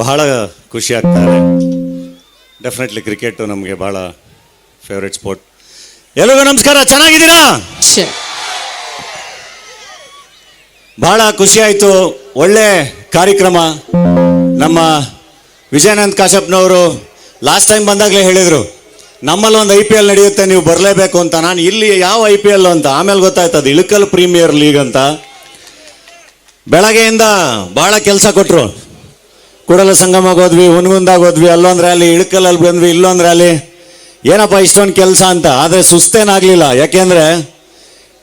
ಬಹಳ ಖುಷಿ ಆಗ್ತಾರೆ ಡೆಫಿನೆಟ್ಲಿ ಕ್ರಿಕೆಟು ನಮಗೆ ಬಹಳ ಫೇವ್ರೆಟ್ ಸ್ಪೋರ್ಟ್ ಎಲ್ರಿಗೂ ನಮಸ್ಕಾರ ಚೆನ್ನಾಗಿದ್ದೀರಾ? ಬಹಳ ಖುಷಿ ಆಯಿತು. ಒಳ್ಳೆ ಕಾರ್ಯಕ್ರಮ. ನಮ್ಮ ವಿಜಯಾನಂದ್ ಕಾಶಪ್ಪನವರು ಲಾಸ್ಟ್ ಟೈಮ್ ಬಂದಾಗಲೇ ಹೇಳಿದರು ನಮ್ಮಲ್ಲಿ ಒಂದು ಐ ಪಿ ಎಲ್ ನಡೆಯುತ್ತೆ ನೀವು ಬರಲೇಬೇಕು ಅಂತ. ನಾನು ಇಲ್ಲಿ ಯಾವ ಐ ಪಿ ಎಲ್ ಅಂತ ಆಮೇಲೆ ಗೊತ್ತಾಯ್ತು ಅದು ಇಳಕಲ್ ಪ್ರೀಮಿಯರ್ ಲೀಗ್ ಅಂತ. ಬೆಳಗ್ಗೆಯಿಂದ ಭಾಳ ಕೆಲಸ ಕೊಟ್ಟರು ಕೂಡಲ ಸಂಗಮಕ್ಕೆ ಹೋದ್ವಿ ಹುನಗುಂದಾಗ ಹೋದ್ವಿ ಅಲ್ಲೊಂದು ರ್ಯಾಲಿ ಇಳಕಲಲ್ಲಿ ಬಂದ್ವಿ ಇಲ್ಲೊಂದು ರ್ಯಾಲಿ ಏನಪ್ಪ ಇಷ್ಟೊಂದು ಕೆಲಸ ಅಂತ. ಆದರೆ ಸುಸ್ತೇನಾಗಲಿಲ್ಲ. ಯಾಕೆಂದರೆ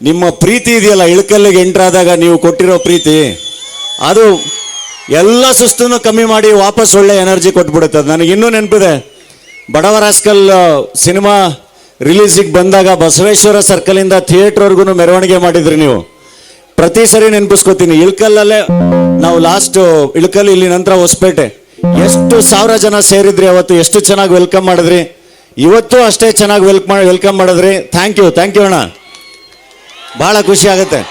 ನಿಮ್ಮ ಪ್ರೀತಿ ಇದೆಯಲ್ಲ, ಇಳಕಲ್ಲಿಗೆ ಎಂಟ್ರಾದಾಗ ನೀವು ಕೊಟ್ಟಿರೋ ಪ್ರೀತಿ, ಅದು ಎಲ್ಲ ಸುಸ್ತನ್ನು ಕಮ್ಮಿ ಮಾಡಿ ವಾಪಸ್ ಒಳ್ಳೆ ಎನರ್ಜಿ ಕೊಟ್ಬಿಡುತ್ತೆ. ನನಗೆ ಇನ್ನೂ ನೆನಪಿದೆ. ಬಡವರ ಹಾಸ್ಕಲ್ ಸಿನಿಮಾ ರಿಲೀಸಿಗೆ ಬಂದಾಗ ಬಸವೇಶ್ವರ ಸರ್ಕಲಿಂದ ಥಿಯೇಟ್ರ್ವರೆಗೂ ಮೆರವಣಿಗೆ ಮಾಡಿದ್ರಿ ನೀವು. ಪ್ರತಿ ಸರಿ ನೆನಪಿಸ್ಕೋತೀನಿ. ಇಳ್ಕಲ್ಲಲ್ಲೇ ನಾವು ಲಾಸ್ಟ್ ಇಳ್ಕಲ್ ಇಲ್ಲಿ ನಂತರ ಹೊಸಪೇಟೆ. ಎಷ್ಟು ಸಾವಿರ ಜನ ಸೇರಿದ್ರಿ ಅವತ್ತು, ಎಷ್ಟು ಚೆನ್ನಾಗಿ ವೆಲ್ಕಮ್ ಮಾಡಿದ್ರಿ. ಇವತ್ತು ಅಷ್ಟೇ ಚೆನ್ನಾಗಿ ವೆಲ್ಕ್ ಮಾಡಿ ವೆಲ್ಕಮ್ ಮಾಡಿದ್ರಿ. ಥ್ಯಾಂಕ್ ಯು ಥ್ಯಾಂಕ್ ಯು ಅಣ್ಣ. ಬಹಳ ಖುಷಿ ಆಗುತ್ತೆ.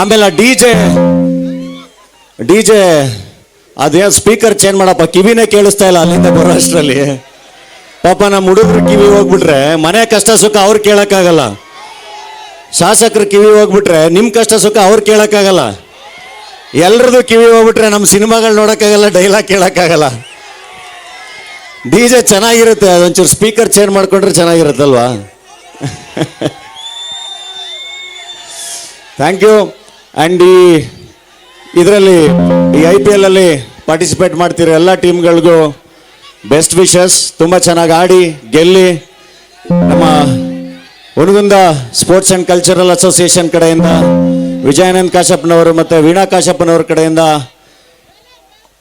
ಆಮೇಲೆ ಡಿ ಜೆ ಡಿ ಜೆ ಅದೇ ಸ್ಪೀಕರ್ ಚೇಂಜ್ ಮಾಡಪ್ಪ? ಕಿವಿನೇ ಕೇಳಿಸ್ತಾ ಇಲ್ಲ ಅಲ್ಲಿಂದ ಬರೋ ಅಷ್ಟರಲ್ಲಿ. ಪಾಪ ನಮ್ಮ ಹುಡುಗರು ಕಿವಿ ಹೋಗ್ಬಿಟ್ರೆ ಮನೆ ಕಷ್ಟ ಸುಖ ಅವ್ರು ಕೇಳಕ್ಕಾಗಲ್ಲ. ಶಾಸಕರು ಕಿವಿ ಹೋಗ್ಬಿಟ್ರೆ ನಿಮ್ಮ ಕಷ್ಟ ಸುಖ ಅವ್ರು ಕೇಳಕ್ಕಾಗಲ್ಲ. ಎಲ್ರದ್ದು ಕಿವಿ ಹೋಗ್ಬಿಟ್ರೆ ನಮ್ಮ ಸಿನಿಮಾಗಳು ನೋಡೋಕ್ಕಾಗಲ್ಲ ಡೈಲಾಗ್ ಕೇಳೋಕ್ಕಾಗಲ್ಲ. ಡಿ ಜೆ ಚೆನ್ನಾಗಿರುತ್ತೆ, ಅದೊಂಚೂರು ಸ್ಪೀಕರ್ ಚೇಂಜ್ ಮಾಡ್ಕೊಂಡ್ರೆ ಚೆನ್ನಾಗಿರುತ್ತಲ್ವಾ? ಥ್ಯಾಂಕ್ ಯು ಆ್ಯಂಡ್ ಈ ಇದರಲ್ಲಿ, ಈ ಐ ಪಿ ಎಲ್ ಅಲ್ಲಿ ಪಾರ್ಟಿಸಿಪೇಟ್ ಮಾಡ್ತಿರೋ ಎಲ್ಲ ಟೀಮ್ಗಳಿಗೂ ಬೆಸ್ಟ್ ವಿಶಸ್ ತುಂಬ ಚೆನ್ನಾಗಿ ಆಡಿ, ಗೆಲ್ಲಿ, ನಮ್ಮ Hungund sports and cultural association ಕಡೆಯಿಂದ ವಿಜಯಾನಂದ್ ಕಾಶಪ್ಪನವರು ಮತ್ತು ವೀಣಾ ಕಾಶಪ್ಪನವ್ರ ಕಡೆಯಿಂದ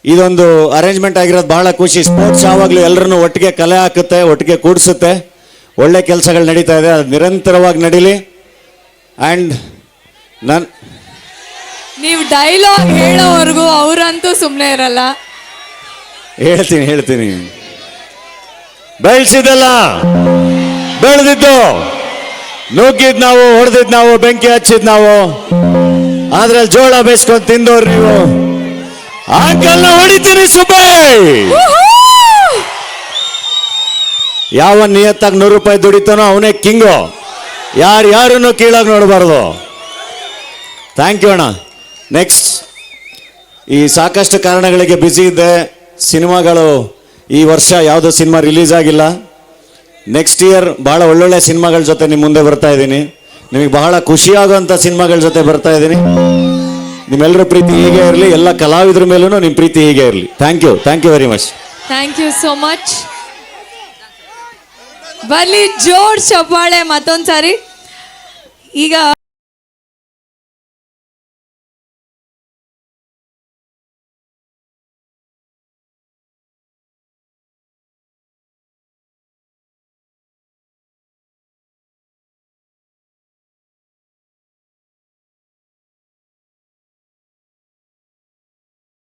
ಇದೊಂದು ಅರೇಂಜ್ಮೆಂಟ್ ಆಗಿರೋದು ಬಹಳ ಖುಷಿ. ಸ್ಪೋರ್ಟ್ಸ್ ಯಾವಾಗಲೂ ಎಲ್ಲರನ್ನು ಒಟ್ಟಿಗೆ ಕಲೆ ಹಾಕುತ್ತೆ ಒಟ್ಟಿಗೆ ಕೂಡಿಸುತ್ತೆ. ಒಳ್ಳೆ ಕೆಲಸಗಳು ನಡೀತಾ ಇದೆ ಅದು ನಿರಂತರವಾಗಿ ನಡೀಲಿ. ಆ್ಯಂಡ್ ನನ್ ನೀವು ಡೈಲಾಗ್ ಹೇಳೋವರೆಗೂ ಅವರಂತೂ ಸುಮ್ಮನೆ ಇರಲ್ಲ. ಹೇಳ್ತೀನಿ ಹೇಳ್ತೀನಿ. ಬೆಳೆಸಿದಲ್ಲ ಬೆಳೆದಿದ್ದು. ನುಗ್ಗಿದ್ ನಾವು ಹೊಡೆದಿದ್ ನಾವು ಬೆಂಕಿ ಹಚ್ಚಿದ್ ನಾವು. ಅದ್ರಲ್ಲಿ ಜೋಳ ಬೇಯಿಸ್ಕೊಂಡು ತಿಂದವ್ರು ನೀವು. ಅಂಕಲ್ನ ಹೊಡಿತೀರಿ ಸುಬೈ ಯಾವ ನಿಯತ್ತಾಗಿ ನೂರು ರೂಪಾಯಿ ದುಡಿತಾನೋ ಅವನೇ ಕಿಂಗು. ಯಾರು ಯಾರನ್ನು ಕೀಳಾಗಿ ನೋಡಬಾರ್ದು. ಥ್ಯಾಂಕ್ ಯು ಅಣ್ಣ. ನೆಕ್ಸ್ಟ್ ಈ ಸಾಕಷ್ಟು ಕಾರಣಗಳಿಗೆ ಬ್ಯುಸಿ ಇದ್ದೆ ಸಿನಿಮಾಗಳು ಈ ವರ್ಷ ಯಾವುದೋ ಸಿನಿಮಾ ರಿಲೀಸ್ ಆಗಿಲ್ಲ. ನೆಕ್ಸ್ಟ್ ಇಯರ್ ಭಾಳ ಒಳ್ಳೊಳ್ಳೆ ಸಿನಿಮಾಗಳ ಜೊತೆ ನಿಮ್ಮ ಮುಂದೆ ಬರ್ತಾ ಇದ್ದೀನಿ. ನಿಮಗೆ ಬಹಳ ಖುಷಿಯಾಗುವಂಥ ಸಿನಿಮಾಗಳ ಜೊತೆ ಬರ್ತಾ ಇದ್ದೀನಿ. ನಿಮ್ಮೆಲ್ಲರ ಪ್ರೀತಿ ಹೀಗೆ ಇರಲಿ, ಎಲ್ಲ ಕಲಾವಿದರ ಮೇಲೂ ನಿಮ್ಮ ಪ್ರೀತಿ ಹೀಗೆ ಇರಲಿ. Thank you thank you very much thank you so much ಬರ್ಲಿ ಜೋರ್ ಚಪ್ಪಾಳೆ ಮತ್ತೊಂದ್ಸಾರಿ. ಈಗ